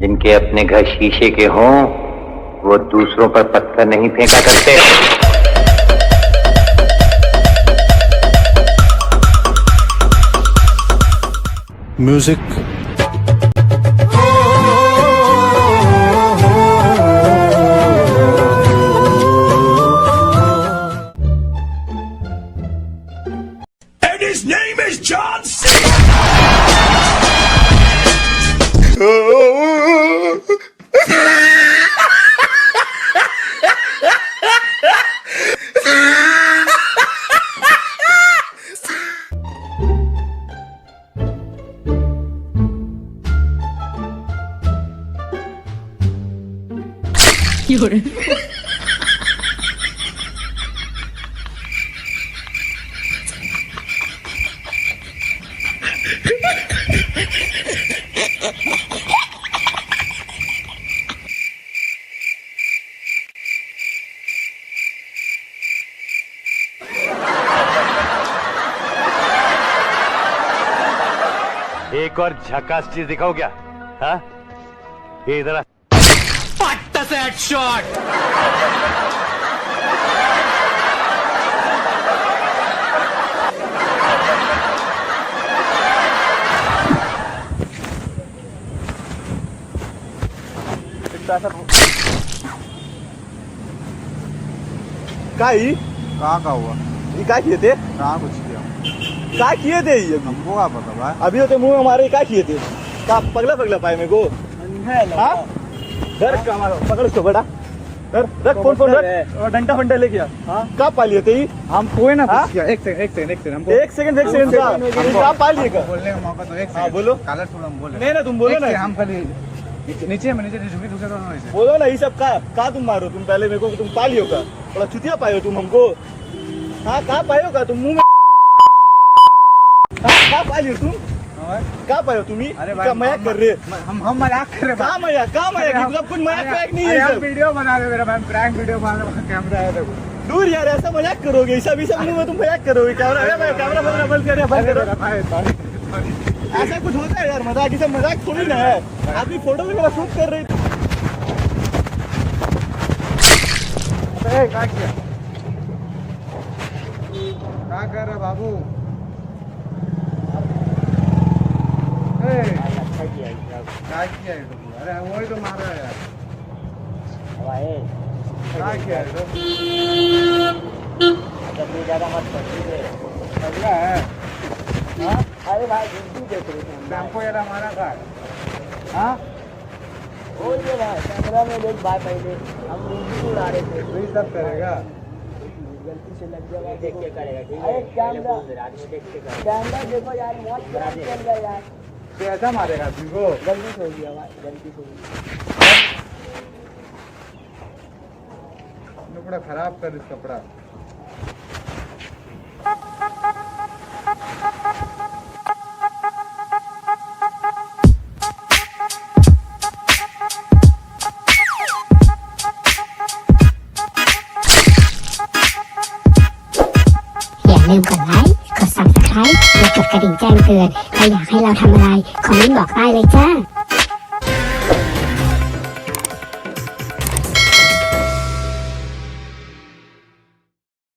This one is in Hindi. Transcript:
जिनके अपने घर शीशे के हों वो दूसरों पर पत्थर नहीं फेंका करते। Music his name is John C. एक और झकास चीज़ दिखाओ क्या? हाँ? ये इधर आ। काय कहाँ का हुआ? ये काय किए थे? कहाँ कुछ किया? काय किए थे ये? हमको क्या पता भाई अभी होते मुँह हमारे काय किए थे। का पगला पगला पाए मेरे को? हाँ का हमारा पकड़ उसको बड़ा धर रख फ़ोन फ़ोन रख। और डंडा फंडा लेके आ। हाँ। कहाँ पा लिए थे हम कोई ना हाँ? एक सेकंड एक सेकंड एक सेकंड हमको एक सेकंड एक सेकंड का का बोलने का मौका तो एक हाँ, सेकंड बोलो। कालर थोड़ा हम बोले। नहीं ना तुम बोलो ना। हम खाली नीचे में नीचे झुकी दोनों ऐसे बोलो ना ये सब का का तुम मारो? तुम पहले मेरे को तुम पा लियो का थोड़ा चुतिया पाए हो तुम हमको। हाँ पाए हो का तुम मुँह में हाँ कहाँ पा लियो तुम? हाँ, कहाँ पाए हो तुम ही? अरे मज़ाक कर रहे? हम हम मज़ाक कर रहे हैं कहाँ मज़ाक कहाँ मज़ाक? मतलब कुछ मज़ाक अरे नहीं है सब वीडियो बना रहे मेरा मैम प्रैंक वीडियो बना रहे कैमरा है देखो। दूर यार ऐसा मज़ाक करोगे? ऐसा भी सब मुँह में तुम मज़ाक करोगे कैमरा अरे भाई कैमरा बंद बंद कर बंद करो। मेरा भाई ऐसा कुछ होता है यार मज़ाक ये सब मज़ाक थोड़ी ना है। आदमी फ़ोटो वगैरह शूट कर रहे क्या किया? क्या कर रहे बाबू ए, क्या किया ये तो अरे वही तो मार यार क्या किया ये तो पगला है। अरे भाई देख रहे हमको यार हमारा था हाँ हो ये भाई कैमरा में देख भाई पहले हम वीडियो उड़ा रहे थे वही सब करेगा गलती से लग गया देख के करेगा ठीक है कैमरा कैमरा देखो यार खराब चल यार ऐसा मारेगा तुमको गलती से हो गया, भाई, गलती से हो गया। कपड़ा खराब कर इस कपड़ा। อย่ subscribe และกดกระดิ่งแจ้งเตือนถ้าอยากให้เราทำอะไร คอมเมนต์บอกได้เลยจ้า